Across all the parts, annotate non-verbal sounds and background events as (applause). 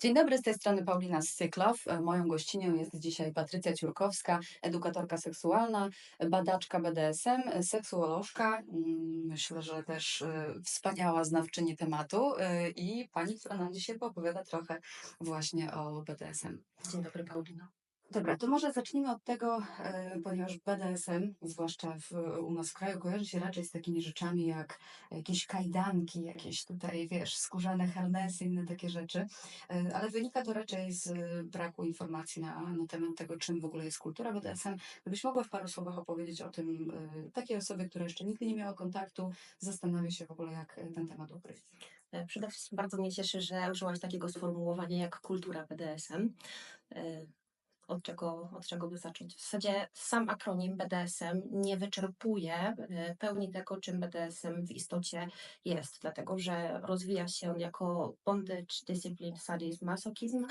Dzień dobry, z tej strony Paulina Syklow. Moją gościnią jest dzisiaj Patrycja Ciurkowska, edukatorka seksualna, badaczka BDSM, seksuolożka. mm, Myślę, że też e, wspaniała znawczyni tematu e, i pani, która nam dzisiaj opowiada trochę właśnie o BDSM. Dzień dobry, Paulino. Dobra, to może zacznijmy od tego, e, ponieważ BDSM, zwłaszcza w, u nas w kraju, kojarzy się raczej z takimi rzeczami jak jakieś kajdanki, jakieś tutaj, wiesz, skórzane harnesy, inne takie rzeczy, E, ale wynika to raczej z braku informacji na, na temat tego, czym w ogóle jest kultura BDSM. Gdybyś mogła w paru słowach opowiedzieć o tym e, takiej osobie, która jeszcze nigdy nie miała kontaktu, zastanawia się w ogóle, jak ten temat ugryźć. E, Przede wszystkim bardzo mnie cieszy, że użyłaś takiego sformułowania jak kultura BDSM. Od czego, od czego by zacząć? W zasadzie sam akronim BDSM nie wyczerpuje e, pełni tego, czym BDSM w istocie jest, dlatego że rozwija się on jako bondage, discipline, sadism, masochism,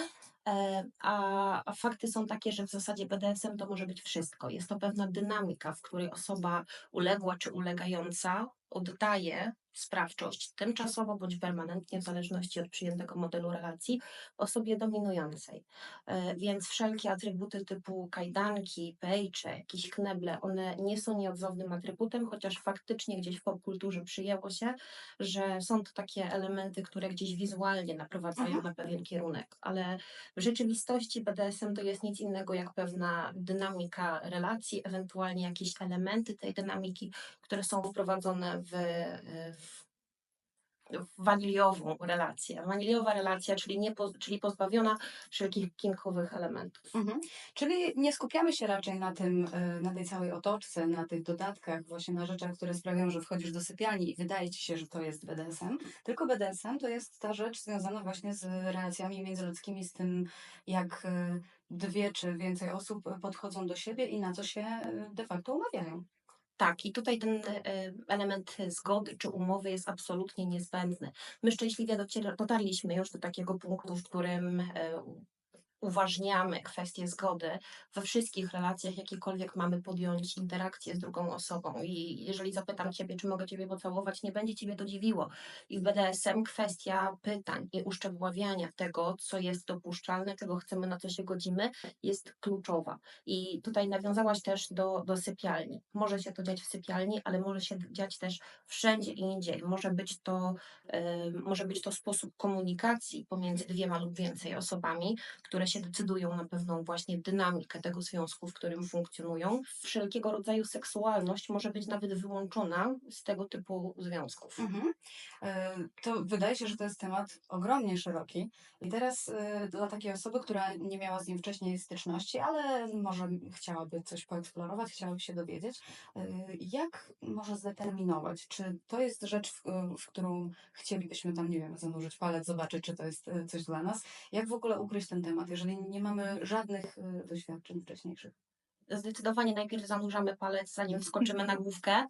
e, a, a fakty są takie, że w zasadzie BDSM to może być wszystko. Jest to pewna dynamika, w której osoba uległa czy ulegająca oddaje sprawczość tymczasowo bądź permanentnie, w zależności od przyjętego modelu relacji, osobie dominującej. E, Więc wszelkie atrybuty typu kajdanki, pejcze, jakieś kneble, one nie są nieodzownym atrybutem, chociaż faktycznie gdzieś w popkulturze przyjęło się, że są to takie elementy, które gdzieś wizualnie naprowadzają Mhm. na pewien kierunek, ale w rzeczywistości BDSM to jest nic innego jak pewna dynamika relacji, ewentualnie jakieś elementy tej dynamiki, które są wprowadzone w, w, w waniliową relację. Waniliowa relacja, czyli, nie, poz- czyli pozbawiona wszelkich kinkowych elementów. Mhm. Czyli nie skupiamy się raczej na tym, e, na tej całej otoczce, na tych dodatkach, właśnie na rzeczach, które sprawiają, że wchodzisz do sypialni i wydaje ci się, że to jest BDSM. Tylko BDSM to jest ta rzecz związana właśnie z relacjami międzyludzkimi, z tym, jak e, dwie czy więcej osób podchodzą do siebie i na co się e, de facto umawiają. Tak, i tutaj ten e, element zgody czy umowy jest absolutnie niezbędny. My szczęśliwie dotarliśmy już do takiego punktu, w którym e, uważniamy kwestię zgody we wszystkich relacjach, jakiekolwiek mamy podjąć interakcję z drugą osobą. I jeżeli zapytam Ciebie, czy mogę Ciebie pocałować, nie będzie Ciebie to dziwiło. I w BDSM kwestia pytań i uszczegóławiania tego, co jest dopuszczalne, czego chcemy, na co się godzimy, jest kluczowa. I tutaj nawiązałaś też do, do sypialni. Może się to dziać w sypialni, ale może się dziać też wszędzie indziej. Może być to, e, może być to sposób komunikacji pomiędzy dwiema lub więcej osobami, które się decydują na pewną właśnie dynamikę tego związku, w którym funkcjonują. Wszelkiego rodzaju seksualność może być nawet wyłączona z tego typu związków. Mhm. E, To wydaje się, że to jest temat ogromnie szeroki. I teraz e, dla takiej osoby, która nie miała z nim wcześniej styczności, ale może chciałaby coś poeksplorować, chciałaby się dowiedzieć, e, jak może zdeterminować, czy to jest rzecz, w, w którą chcielibyśmy tam, nie wiem, zanurzyć palec, zobaczyć, czy to jest coś dla nas. Jak w ogóle ugryźć ten temat, jeżeli nie mamy żadnych e, doświadczeń wcześniejszych? Zdecydowanie najpierw zanurzamy palec, zanim wskoczymy na główkę.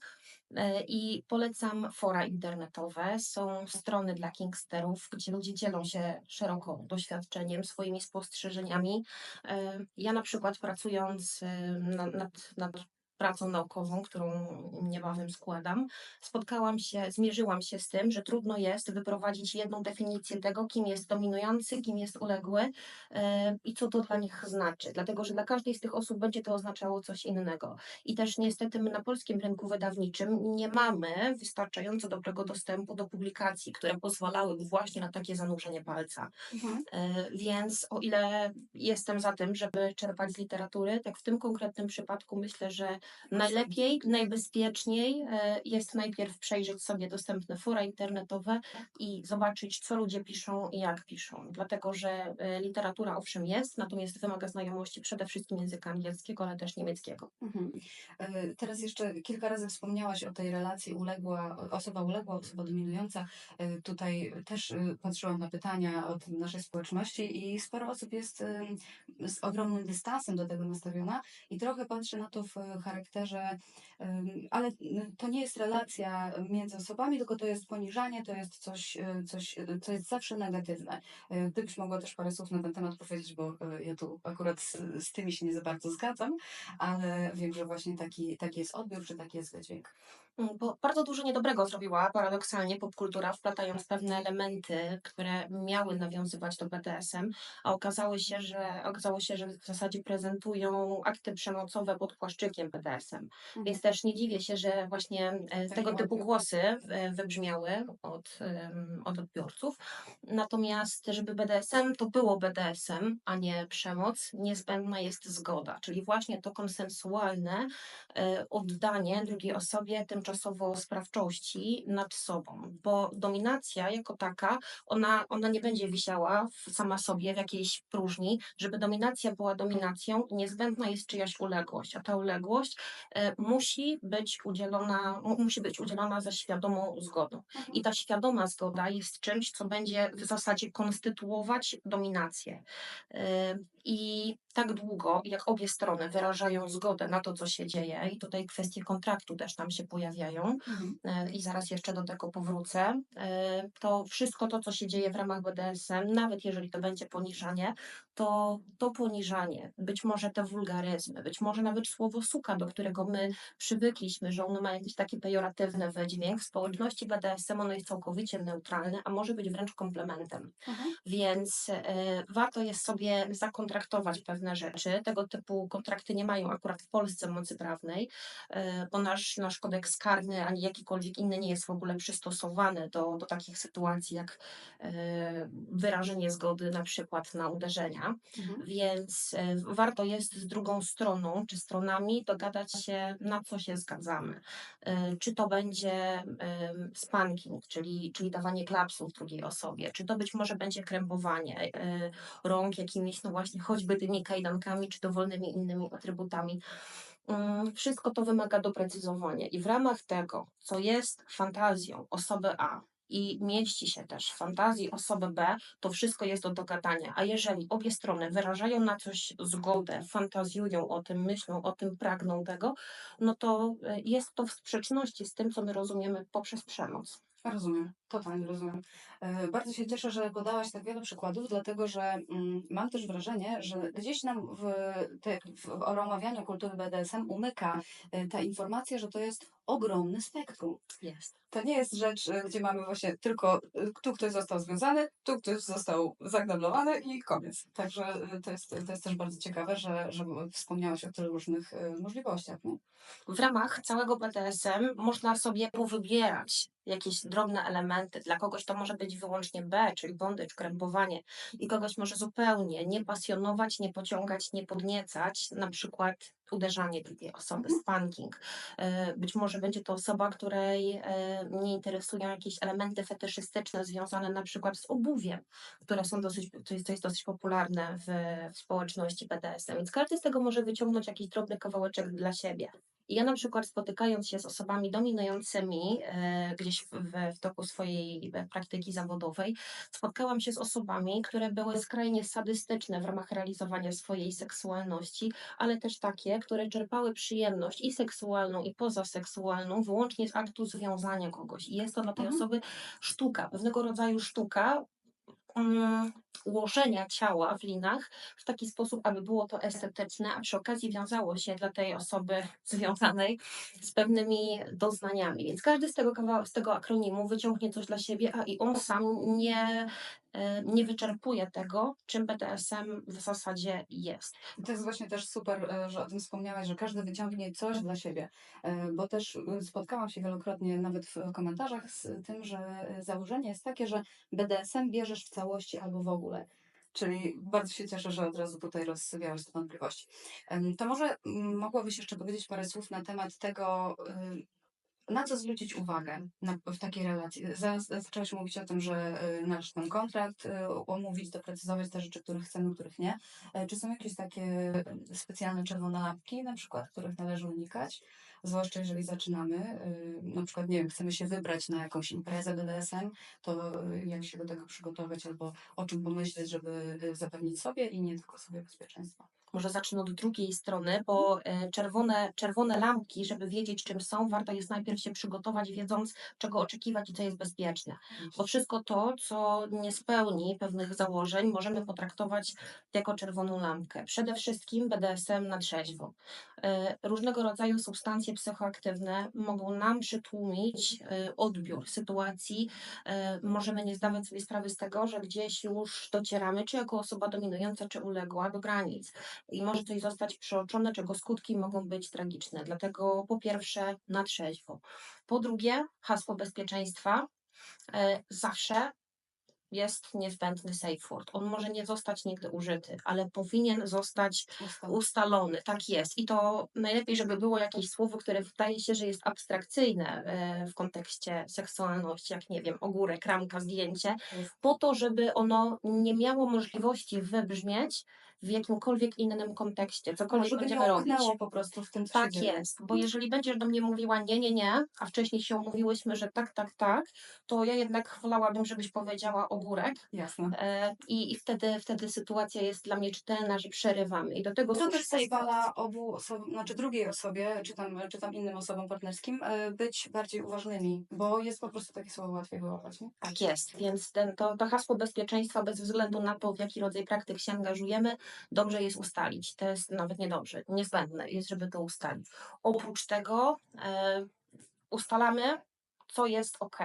E, I polecam fora internetowe. Są strony dla kingsterów, gdzie ludzie dzielą się szeroko doświadczeniem, swoimi spostrzeżeniami. E, Ja na przykład pracując e, na- nad, nad pracą naukową, którą niebawem składam, spotkałam się, zmierzyłam się z tym, że trudno jest wyprowadzić jedną definicję tego, kim jest dominujący, kim jest uległy e, i co to dla nich znaczy. Dlatego, że dla każdej z tych osób będzie to oznaczało coś innego. I też niestety my na polskim rynku wydawniczym nie mamy wystarczająco dobrego dostępu do publikacji, które pozwalałyby właśnie na takie zanurzenie palca. E, Więc o ile jestem za tym, żeby czerpać z literatury, tak w tym konkretnym przypadku myślę, że najlepiej, najbezpieczniej e, jest najpierw przejrzeć sobie dostępne fora internetowe i zobaczyć, co ludzie piszą i jak piszą. Dlatego, że e, literatura owszem jest, natomiast wymaga znajomości przede wszystkim języka angielskiego, ale też niemieckiego. Mhm. E, Teraz jeszcze kilka razy wspomniałaś o tej relacji uległa, osoba uległa, osoba dominująca. Tutaj też patrzyłam na pytania od naszej społeczności i sporo osób jest z ogromnym dystansem do tego nastawiona i trochę patrzę na to w charakterze, e, ale to nie jest relacja między osobami, tylko to jest poniżanie, to jest coś, e, coś e, co jest zawsze negatywne. E, Gdybyś mogła też parę słów na ten temat powiedzieć, bo ja tu akurat z, z tymi się nie za bardzo zgadzam ale wiem, że właśnie taki, taki jest odbiór, czy taki jest wydźwięk. Mm, Bo bardzo dużo niedobrego zrobiła paradoksalnie popkultura, wplatając pewne elementy, które miały nawiązywać do BDSM, a okazały się, że okazało się, że w zasadzie prezentują akty przemocowe pod płaszczykiem BDSM. Więc też nie dziwię się, że właśnie e, Taki tego typu głosy e, wybrzmiały od, od odbiorców. Natomiast, żeby BDSM to było BDSM, a nie przemoc, niezbędna jest zgoda, czyli właśnie to konsensualne e, oddanie drugiej osobie tymczasowo sprawczości nad sobą, bo dominacja jako taka, ona, ona nie będzie wisiała sama sobie w jakiejś próżni. Żeby dominacja była dominacją, niezbędna jest czyjaś uległość, a ta uległość e, musi być udzielona, mu- musi być udzielona za świadomą zgodą. I ta świadoma zgoda jest czymś, co będzie w zasadzie konstytuować dominację. E, I tak długo, jak obie strony wyrażają zgodę na to, co się dzieje, i tutaj kwestie kontraktu też tam się pojawiają, Mhm. e, i zaraz jeszcze do tego powrócę, e, to wszystko to, co się dzieje w ramach BDSM, nawet jeżeli to będzie poniżanie, to to poniżanie, być może te wulgaryzmy, być może nawet słowo suka, do którego my przywykliśmy, że ono ma jakiś taki pejoratywny wydźwięk, w społeczności BDSM ono jest całkowicie neutralne, a może być wręcz komplementem. Mhm. Więc e, warto jest sobie zakontraktować pewne rzeczy. Tego typu kontrakty nie mają akurat w Polsce mocy prawnej, e, bo nasz, nasz kodeks karny ani jakikolwiek inny nie jest w ogóle przystosowany do, do takich sytuacji jak e, wyrażenie zgody na przykład na uderzenia. Mhm. Więc e, warto jest z drugą stroną czy stronami dogadać się, na co się zgadzamy. E, Czy to będzie em, spanking, czyli, czyli dawanie klapsów drugiej osobie, czy to być może będzie krępowanie e, rąk jakimiś, no właśnie, choćby tymi kajdankami, czy dowolnymi innymi atrybutami. Mm, Wszystko to wymaga doprecyzowania i w ramach tego, co jest fantazją osoby A i mieści się też w fantazji osoby B, to wszystko jest do dogadania. A jeżeli obie strony wyrażają na coś zgodę, fantazjują o tym, myślą o tym, pragną tego, no to e, jest to w sprzeczności z tym, co my rozumiemy poprzez przemoc. Rozumiem, totalnie rozumiem. E, Bardzo się cieszę, że podałaś tak wiele przykładów, dlatego że mm, mam też wrażenie, że gdzieś nam w, te, w omawianiu kultury BDSM umyka e, ta informacja, że to jest ogromny spektrum. Jest. To nie jest rzecz, e, gdzie mamy właśnie tylko e, tu ktoś został związany, tu ktoś został zagnablowany i koniec. Także e, to jest, to jest też bardzo ciekawe, że, że wspomniałaś o tylu różnych możliwościach. Nie? W ramach całego BDSM można sobie powybierać jakieś drobne elementy. Dla kogoś to może być wyłącznie B, czyli bondage, krępowanie. I kogoś może zupełnie nie pasjonować, nie pociągać, nie podniecać, na przykład uderzanie drugiej osoby, Mhm. spanking. E, Być może będzie to osoba, której e, nie interesują jakieś elementy fetyszystyczne związane na przykład z obuwiem, które są dosyć, to jest, to jest dosyć popularne w, w społeczności BDSM. Więc każdy z tego może wyciągnąć jakiś drobny kawałeczek dla siebie. I ja na przykład spotykając się z osobami dominującymi e, gdzieś w, w, toku swojej e, praktyki zawodowej, spotkałam się z osobami, które były skrajnie sadystyczne w ramach realizowania swojej seksualności, ale też takie, które czerpały przyjemność i seksualną, i pozaseksualną wyłącznie z aktu związania kogoś. I jest to dla tej Mhm. osoby sztuka, pewnego rodzaju sztuka, ułożenia ciała w linach w taki sposób, aby było to estetyczne, a przy okazji wiązało się dla tej osoby (laughs) związanej z pewnymi doznaniami. Więc każdy z tego, z tego akronimu wyciągnie coś dla siebie, a i on sam nie, nie wyczerpuje tego, czym BDSM w zasadzie jest. To jest właśnie też super, e, że o tym wspomniałaś, że każdy wyciągnie coś dla siebie, E, bo też e, spotkałam się wielokrotnie nawet w komentarzach z tym, że e, założenie jest takie, że BDSM bierzesz w całości albo w ogóle. Czyli bardzo się cieszę, że od razu tutaj rozsypiałaś te wątpliwości. To może mogłabyś jeszcze powiedzieć parę słów na temat tego, na co zwrócić uwagę na, w takiej relacji? Za- Zaczęłaś mówić o tym, że y, należy ten kontrakt y, omówić, doprecyzować te rzeczy, których chcemy, których nie. E, Czy są jakieś takie y, specjalne czerwone lampki, na przykład, których należy unikać? Zwłaszcza jeżeli zaczynamy, na przykład, nie wiem, chcemy się wybrać na jakąś imprezę BDSM, to jak się do tego przygotować albo o czym pomyśleć, żeby zapewnić sobie i nie tylko sobie bezpieczeństwo. Może zacznę od drugiej strony, bo e, czerwone, czerwone lampki, żeby wiedzieć, czym są, warto jest najpierw się przygotować, wiedząc, czego oczekiwać i co jest bezpieczne. Bo wszystko to, co nie spełni pewnych założeń, możemy potraktować jako czerwoną lampkę. Przede wszystkim BDSM na trzeźwo. E, Różnego rodzaju substancje psychoaktywne mogą nam przytłumić e, odbiór sytuacji. E, Możemy nie zdawać sobie sprawy z tego, że gdzieś już docieramy, czy jako osoba dominująca, czy uległa do granic. I może coś zostać przeoczone, czego skutki mogą być tragiczne. Dlatego po pierwsze na trzeźwo. Po drugie hasło bezpieczeństwa. Zawsze jest niezbędny safe word. On może nie zostać nigdy użyty, ale powinien zostać ustalony. Tak jest. I to najlepiej, żeby było jakieś słowo, które wydaje się, że jest abstrakcyjne e, w kontekście seksualności, jak nie wiem, ogórek, ramka, zdjęcie, po to, żeby ono nie miało możliwości wybrzmieć w jakimkolwiek innym kontekście, cokolwiek nie będziemy robić. po prostu w tym, co Tak jest, bo jeżeli będziesz do mnie mówiła nie, nie, nie, a wcześniej się umówiłyśmy, że tak, tak, tak, to ja jednak wolałabym, żebyś powiedziała ogórek Jasne. e, i, i wtedy, wtedy sytuacja jest dla mnie czytelna, że przerywamy i do tego To też pozwala obu osobom, znaczy drugiej osobie, czy tam, czy tam innym osobom partnerskim, e, być bardziej uważnymi, bo jest po prostu takie słowo łatwiej wyłapać. Nie? Tak jest, więc ten, to, to hasło bezpieczeństwa bez względu na to, w jaki rodzaj praktyk się angażujemy, dobrze jest ustalić. To jest nawet niedobrze, niezbędne jest, żeby to ustalić. Oprócz tego e, ustalamy, co jest ok.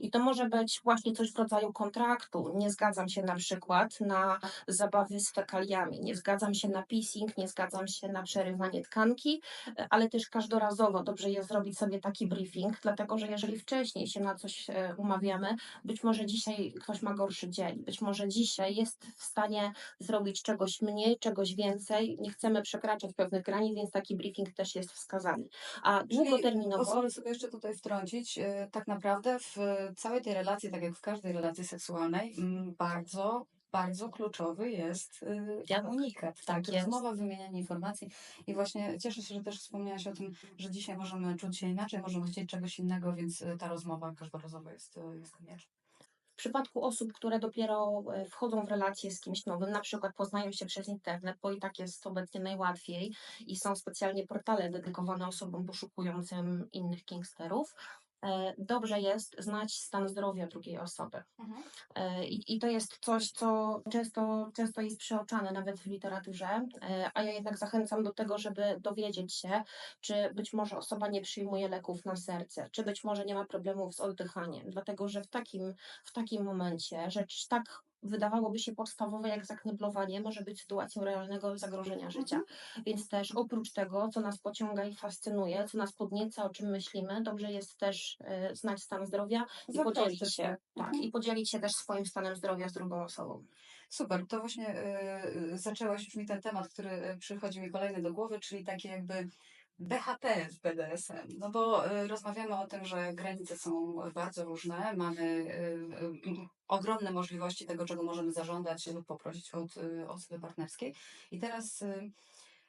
I to może być właśnie coś w rodzaju kontraktu. Nie zgadzam się na przykład na zabawy z fekaliami, nie zgadzam się na pissing, nie zgadzam się na przerywanie tkanki, e, ale też każdorazowo dobrze jest zrobić sobie taki briefing, dlatego że jeżeli wcześniej się na coś e, umawiamy, być może dzisiaj ktoś ma gorszy dzień, być może dzisiaj jest w stanie zrobić czegoś mniej, czegoś więcej, nie chcemy przekraczać pewnych granic, więc taki briefing też jest wskazany. A długoterminowo, pozwolę sobie jeszcze tutaj wtrącić, e, tak naprawdę w całej tej relacji, tak jak w każdej relacji seksualnej, bardzo, bardzo kluczowy jest y, Dialog. komunikat, Tak tak, jest. rozmowa, wymienianie informacji i właśnie cieszę się, że też wspomniałaś o tym, że dzisiaj możemy czuć się inaczej, możemy chcieć czegoś innego, więc y, ta rozmowa każdorazowa jest, y, jest konieczna. w przypadku osób, które dopiero e, wchodzą w relacje z kimś nowym, na przykład poznają się przez internet, bo i tak jest obecnie najłatwiej i są specjalnie portale dedykowane osobom poszukującym innych kingsterów, dobrze jest znać stan zdrowia drugiej osoby. E, I, I to jest coś, co często, często jest przeoczane nawet w literaturze, e, a ja jednak zachęcam do tego, żeby dowiedzieć się, czy być może osoba nie przyjmuje leków na serce, czy być może nie ma problemów z oddychaniem, dlatego że w takim, w takim momencie rzecz tak wydawałoby się podstawowe jak zakneblowanie może być sytuacją realnego zagrożenia życia. Więc też oprócz tego, co nas pociąga i fascynuje, co nas podnieca, o czym myślimy, dobrze jest też e, znać stan zdrowia i Zaprosić podzielić się, tak, Mhm. i podzielić się też swoim stanem zdrowia z drugą osobą. Super, to właśnie y, zaczęłaś już mi ten temat, który y, przychodzi mi kolejny do głowy, czyli takie jakby BHP w BDSM. No bo y, rozmawiamy o tym, że granice są bardzo różne, mamy y, ogromne możliwości tego, czego możemy zażądać lub poprosić od y, osoby partnerskiej. I teraz,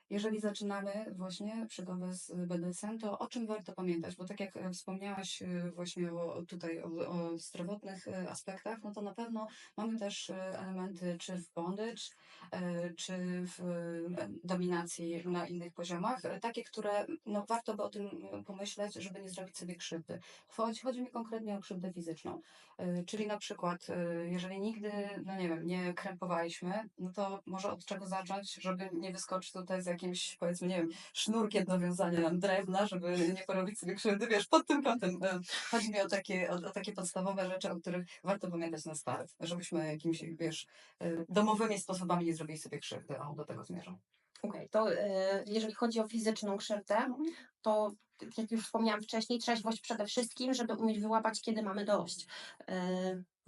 jeżeli zaczynamy właśnie przygodę z BDSM, to o czym warto pamiętać? Bo tak jak e, wspomniałaś y, właśnie o, tutaj o, o zdrowotnych y, aspektach, no to na pewno mamy też elementy czy w bondage, e, czy w e, dominacji na innych poziomach, e, takie, które no, warto by o tym e, pomyśleć, żeby nie zrobić sobie krzywdy. Chodzi, chodzi mi konkretnie o krzywdę fizyczną, E, czyli na przykład, e, jeżeli nigdy, no nie wiem, nie krępowaliśmy, no to może od czego zacząć, żeby nie wyskoczyć tutaj z jakimś, powiedzmy, nie wiem, sznurkiem do wiązania drewna, żeby nie porobić sobie krzywdy, wiesz, pod tym kątem. e, Chodzi mi o takie, o, o takie podstawowe rzeczy, o których warto pamiętać na start, żebyśmy jakimiś, wiesz, e, domowymi sposobami nie zrobili sobie krzywdy, a do tego zmierzam. Okej, to e, jeżeli chodzi o fizyczną krzywdę, to tak jak już wspomniałam wcześniej, trzeźwość przede wszystkim, żeby umieć wyłapać, kiedy mamy dość.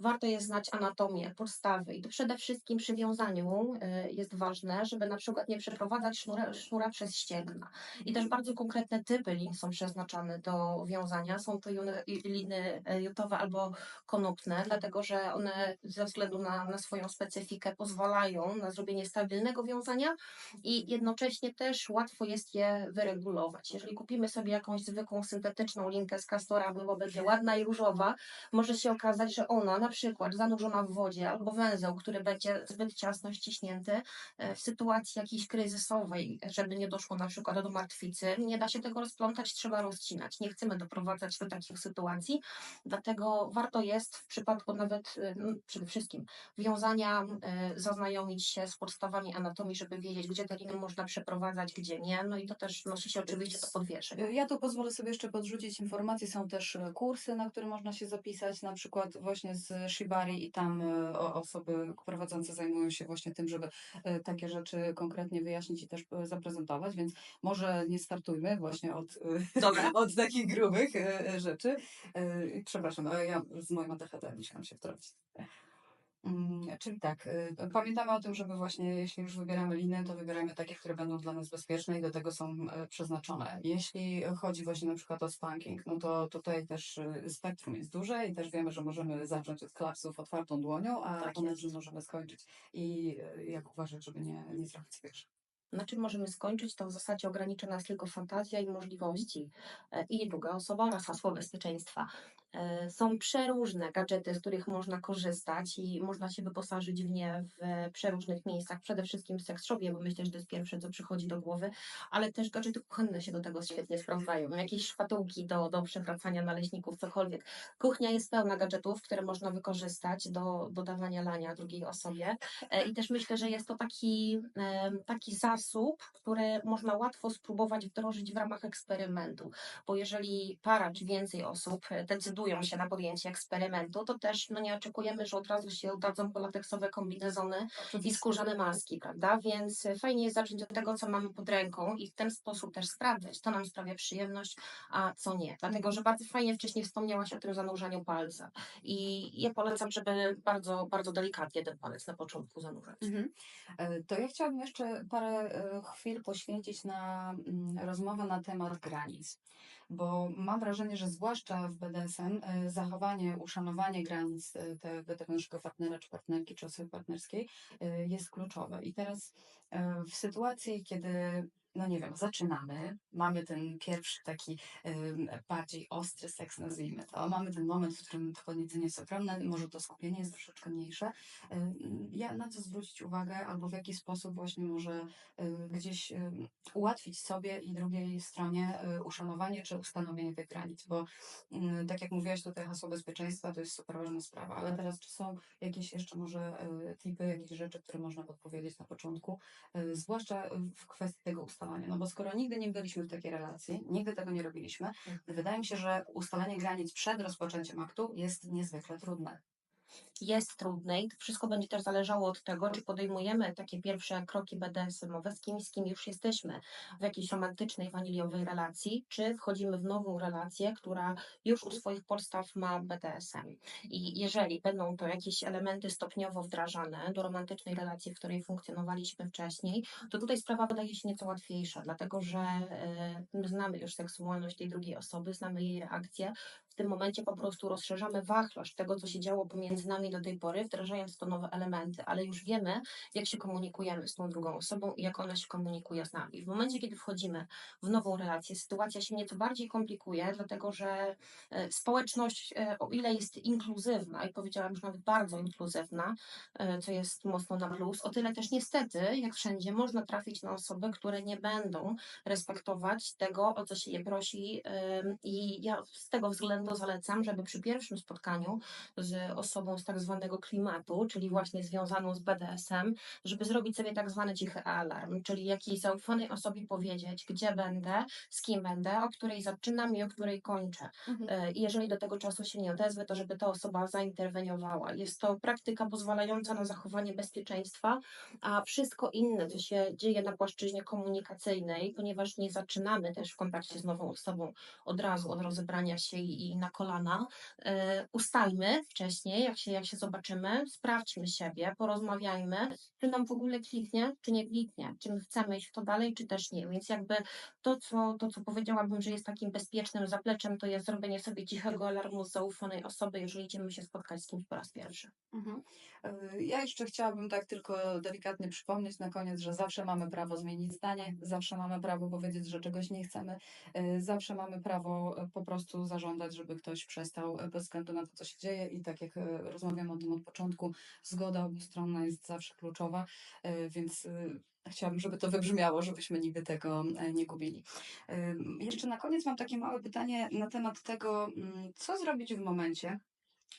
Warto jest znać anatomię, podstawy i to przede wszystkim przy wiązaniu e, jest ważne, żeby na przykład nie przeprowadzać sznura, sznura przez ścięgna. I też bardzo konkretne typy lin są przeznaczane do wiązania. Są to liny e, jutowe albo konopne, dlatego że one ze względu na, na swoją specyfikę pozwalają na zrobienie stabilnego wiązania i jednocześnie też łatwo jest je wyregulować. Jeżeli kupimy sobie jakąś zwykłą syntetyczną linkę z Castora, bo będzie ładna i różowa, może się okazać, że ona na przykład zanurzona w wodzie albo węzeł, który będzie zbyt ciasno ściśnięty, e, w sytuacji jakiejś kryzysowej, żeby nie doszło na przykład do martwicy, nie da się tego rozplątać, trzeba rozcinać. Nie chcemy doprowadzać do takich sytuacji, dlatego warto jest w przypadku nawet e, no, przede wszystkim wiązania e, zaznajomić się z podstawami anatomii, żeby wiedzieć, gdzie te liny można przeprowadzać, gdzie nie. No i to też nosi się oczywiście do podwieszeń. Ja tu pozwolę sobie jeszcze podrzucić informacje. Są też kursy, na które można się zapisać, na przykład właśnie z Shibari i tam e, osoby prowadzące zajmują się właśnie tym, żeby e, takie rzeczy konkretnie wyjaśnić i też e, zaprezentować, więc może nie startujmy właśnie od, (laughs) od takich grubych rzeczy. Przepraszam, ja z moim ADHD musiałam się wtrącić. Mm, Czyli tak, y, pamiętamy o tym, żeby właśnie, jeśli już wybieramy liny, to wybieramy takie, które będą dla nas bezpieczne i do tego są e, przeznaczone. Jeśli chodzi właśnie na przykład o spanking, no to tutaj też y, spektrum jest duże i też wiemy, że możemy zacząć od klapsów otwartą dłonią, a Tak one możemy skończyć. I y, jak uważać, żeby nie, nie sobie krzywdy. Na czym możemy skończyć, to w zasadzie ogranicza nas tylko fantazja i możliwości. E, I druga osoba oraz hasło bezpieczeństwa. E, Są przeróżne gadżety, z których można korzystać i można się wyposażyć w nie w przeróżnych miejscach. Przede wszystkim w sex shopie, bo myślę, że to jest pierwsze, co przychodzi do głowy, ale też gadżety kuchenne się do tego świetnie sprawdzają. Jakieś szpatułki do, do przewracania naleśników, cokolwiek. Kuchnia jest pełna gadżetów, które można wykorzystać do dodawania lania drugiej osobie. E, I też myślę, że jest to taki, em, taki zasób, który można łatwo spróbować wdrożyć w ramach eksperymentu. Bo jeżeli para czy więcej osób e, decydują się na podjęcie eksperymentu, to też no, nie oczekujemy, że od razu się udadzą polateksowe kombinezony i skórzane maski, prawda? Więc fajnie jest zacząć od tego, co mamy pod ręką i w ten sposób też sprawdzać, co nam sprawia przyjemność, a co nie. Dlatego, że bardzo fajnie wcześniej wspomniałaś o tym zanurzaniu palca. I ja polecam, żeby bardzo, bardzo delikatnie ten palec na początku zanurzać. Mhm. E, To ja chciałabym jeszcze parę e, chwil poświęcić na mm, rozmowę na temat granic, bo mam wrażenie, że zwłaszcza w BDSM e, zachowanie, uszanowanie granic e, tego, tego naszego partnera czy partnerki czy osoby partnerskiej e, jest kluczowe. I teraz w sytuacji, kiedy no nie wiem, zaczynamy, mamy ten pierwszy taki bardziej ostry seks, nazwijmy to. Mamy ten moment, w którym to podniecenie jest ogromne, może to skupienie jest troszeczkę mniejsze. Ja na co zwrócić uwagę, albo w jaki sposób właśnie może gdzieś ułatwić sobie i drugiej stronie y, uszanowanie czy ustanowienie tych granic, bo y, tak jak mówiłaś tutaj hasło bezpieczeństwa to jest super ważna sprawa, ale teraz czy są jakieś jeszcze może y, tipy, jakieś rzeczy, które można podpowiedzieć na początku, y, zwłaszcza w kwestii tego ustalania, no bo skoro nigdy nie byliśmy w takiej relacji, nigdy tego nie robiliśmy, wydaje mi się, że ustalenie granic przed rozpoczęciem aktu jest niezwykle trudne. Jest trudne i to wszystko będzie też zależało od tego, czy podejmujemy takie pierwsze kroki BDSM-owe z kimś, z kim już jesteśmy w jakiejś romantycznej, waniliowej relacji, czy wchodzimy w nową relację, która już u swoich podstaw ma BDSM. I jeżeli będą to jakieś elementy stopniowo wdrażane do romantycznej relacji, w której funkcjonowaliśmy wcześniej, to tutaj sprawa wydaje się nieco łatwiejsza, dlatego że e, my znamy już seksualność tej drugiej osoby, znamy jej reakcje. Tym momencie po prostu rozszerzamy wachlarz tego, co się działo pomiędzy nami do tej pory, wdrażając to nowe elementy, ale już wiemy, jak się komunikujemy z tą drugą osobą i jak ona się komunikuje z nami. W momencie, kiedy wchodzimy w nową relację, sytuacja się nieco bardziej komplikuje, dlatego że e, społeczność, e, o ile jest inkluzywna i powiedziałam, że nawet bardzo inkluzywna, e, co jest mocno na plus, o tyle też niestety, jak wszędzie, można trafić na osoby, które nie będą respektować tego, o co się je prosi. I ja z tego względu zalecam, żeby przy pierwszym spotkaniu z osobą z tak zwanego klimatu, czyli właśnie związaną z BDSM, żeby zrobić sobie tak zwany cichy alarm, czyli jakiejś zaufanej osobie powiedzieć, gdzie będę, z kim będę, o której zaczynam i o której kończę. E, I jeżeli do tego czasu się nie odezwę, to żeby ta osoba zainterweniowała. Jest to praktyka pozwalająca na zachowanie bezpieczeństwa, a wszystko inne, co się dzieje na płaszczyźnie komunikacyjnej, ponieważ nie zaczynamy też w kontakcie z nową osobą od razu, od rozebrania się i na kolana, e, ustalmy wcześniej, jak się, jak się zobaczymy, sprawdźmy siebie, porozmawiajmy, czy nam w ogóle kliknie, czy nie kliknie, czy my chcemy iść w to dalej, czy też nie. Więc jakby to, co, to, co powiedziałabym, że jest takim bezpiecznym zapleczem, to jest zrobienie sobie cichego alarmu z zaufanej osoby, jeżeli idziemy się spotkać z kimś po raz pierwszy. Mhm. Y, Ja jeszcze chciałabym tak tylko delikatnie przypomnieć na koniec, że zawsze mamy prawo zmienić zdanie, zawsze mamy prawo powiedzieć, że czegoś nie chcemy, y, zawsze mamy prawo y, po prostu zażądać, żeby ktoś przestał bez względu na to, co się dzieje i tak jak rozmawiamy o tym od początku, zgoda obustronna jest zawsze kluczowa, więc chciałabym, żeby to wybrzmiało, żebyśmy nigdy tego e, nie gubili. Jeszcze na koniec mam takie małe pytanie na temat tego, mm, co zrobić w momencie,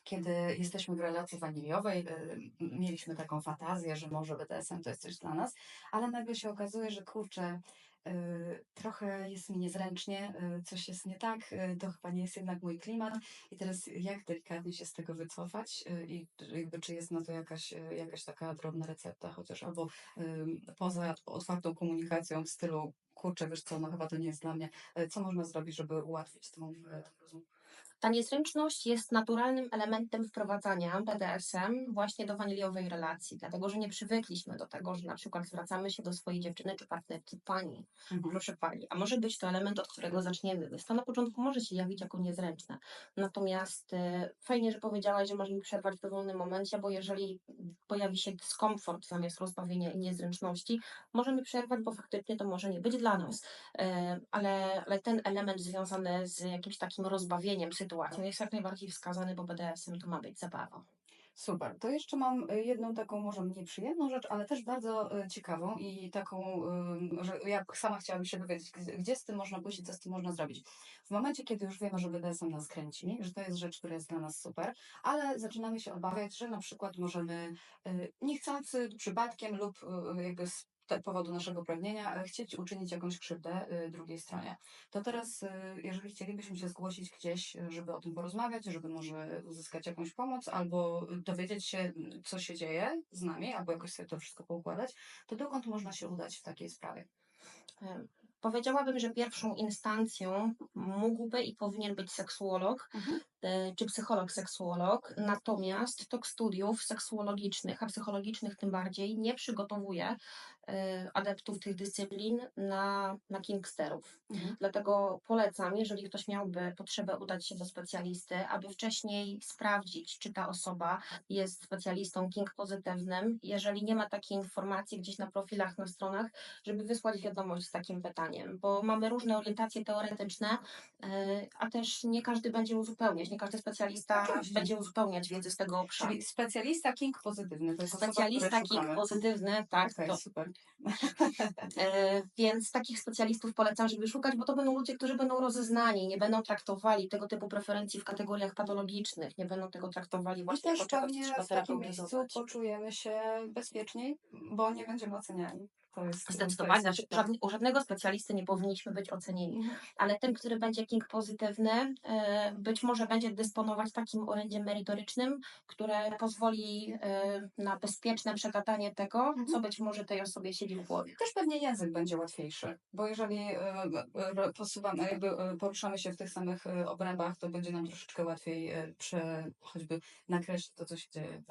kiedy jesteśmy w relacji waniliowej, y, mieliśmy taką fantazję, że może BDSM to jest coś dla nas, ale nagle się okazuje, że kurczę, y, trochę jest mi niezręcznie, y, coś jest nie tak, to chyba nie jest jednak mój klimat. I teraz jak delikatnie się z tego wycofać i jakby czy jest na to jakaś, jakaś taka drobna recepta, chociaż albo poza otwartą komunikacją w stylu kurczę, wiesz co, no chyba to nie jest dla mnie, co można zrobić, żeby ułatwić tą, tą rozmowę? Ta niezręczność jest naturalnym elementem wprowadzania BDSM właśnie do waniliowej relacji, dlatego że nie przywykliśmy do tego, że na przykład zwracamy się do swojej dziewczyny czy partnerki pani, Mhm. proszę pani, a może być to element, od którego zaczniemy, więc to na początku może się jawić jako niezręczne. Natomiast e, fajnie, że powiedziałaś, że możemy przerwać w dowolnym momencie, bo jeżeli pojawi się dyskomfort zamiast rozbawienia i niezręczności, możemy przerwać, bo faktycznie to może nie być dla nas. E, ale, ale ten element związany z jakimś takim rozbawieniem sytuacją jest jak najbardziej wskazany, bo BDSM to ma być zabawa. Super. To jeszcze mam y, jedną taką może mniej przyjemną rzecz, ale też bardzo y, ciekawą i taką, że ja sama chciałabym się dowiedzieć, gdzie, z tym można pójść i co z tym można zrobić. W momencie, kiedy już wiemy, że BDSM nas kręci, że to jest rzecz, która jest dla nas super, ale zaczynamy się obawiać, że na przykład możemy y, niechcący, przypadkiem lub jakby te- powodu naszego pragnienia y, chcieć uczynić jakąś krzywdę y, drugiej stronie. To teraz, y, jeżeli chcielibyśmy się zgłosić gdzieś, żeby o tym porozmawiać, żeby może uzyskać jakąś pomoc, albo dowiedzieć się, co się dzieje z nami, albo jakoś sobie to wszystko poukładać, to dokąd można się udać w takiej sprawie? E, Powiedziałabym, że pierwszą instancją mógłby i powinien być seksuolog Mhm. e, czy psycholog, seksuolog. Natomiast tok studiów seksuologicznych, a psychologicznych tym bardziej, nie przygotowuje e, adeptów tych dyscyplin na, na kingsterów. Mhm. Dlatego polecam, jeżeli ktoś miałby potrzebę udać się do specjalisty, aby wcześniej sprawdzić, czy ta osoba jest specjalistą king pozytywnym. Jeżeli nie ma takiej informacji gdzieś na profilach, na stronach, żeby wysłać wiadomość z takim pytaniem, bo mamy różne orientacje teoretyczne, e, a też nie każdy będzie uzupełniać, nie każdy specjalista Oczywiście. będzie uzupełniać wiedzy z tego obszaru. Czyli specjalista king pozytywny, to jest osoba, Specjalista której king pozytywny, tak, Okej, to, super. (laughs) E, Więc takich specjalistów polecam, żeby szukać, bo to będą ludzie, którzy będą rozeznani, nie będą traktowali tego typu preferencji w kategoriach patologicznych, nie będą tego traktowali I właśnie też jako pewnie w takim miejscu poczujemy się bezpieczniej, bo nie będziemy oceniani. To jest, to Zdecydowanie, znaczy, żadne, u żadnego specjalisty nie powinniśmy być ocenieni, Mhm. ale ten, który będzie king pozytywny, e, być może będzie dysponować takim orędziem merytorycznym, które pozwoli e, na bezpieczne przegadanie tego, Mhm. co być może tej osobie siedzi w głowie. Też pewnie język będzie łatwiejszy, bo jeżeli e, posuwamy, jakby poruszamy się w tych samych obrębach, to będzie nam troszeczkę łatwiej prze, choćby nakreślić to, co się dzieje.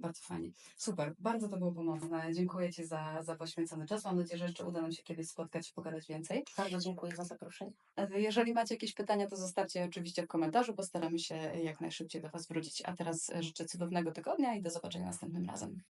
Bardzo fajnie. Super, bardzo to było pomocne. Dziękuję Ci za, za poświęcony czas. Mam nadzieję, że jeszcze uda nam się kiedyś spotkać i pogadać więcej. Bardzo dziękuję za zaproszenie. E, Jeżeli macie jakieś pytania, to zostawcie je oczywiście w komentarzu, postaramy się jak najszybciej do Was wrócić. A teraz e, życzę cudownego tygodnia i do zobaczenia następnym razem.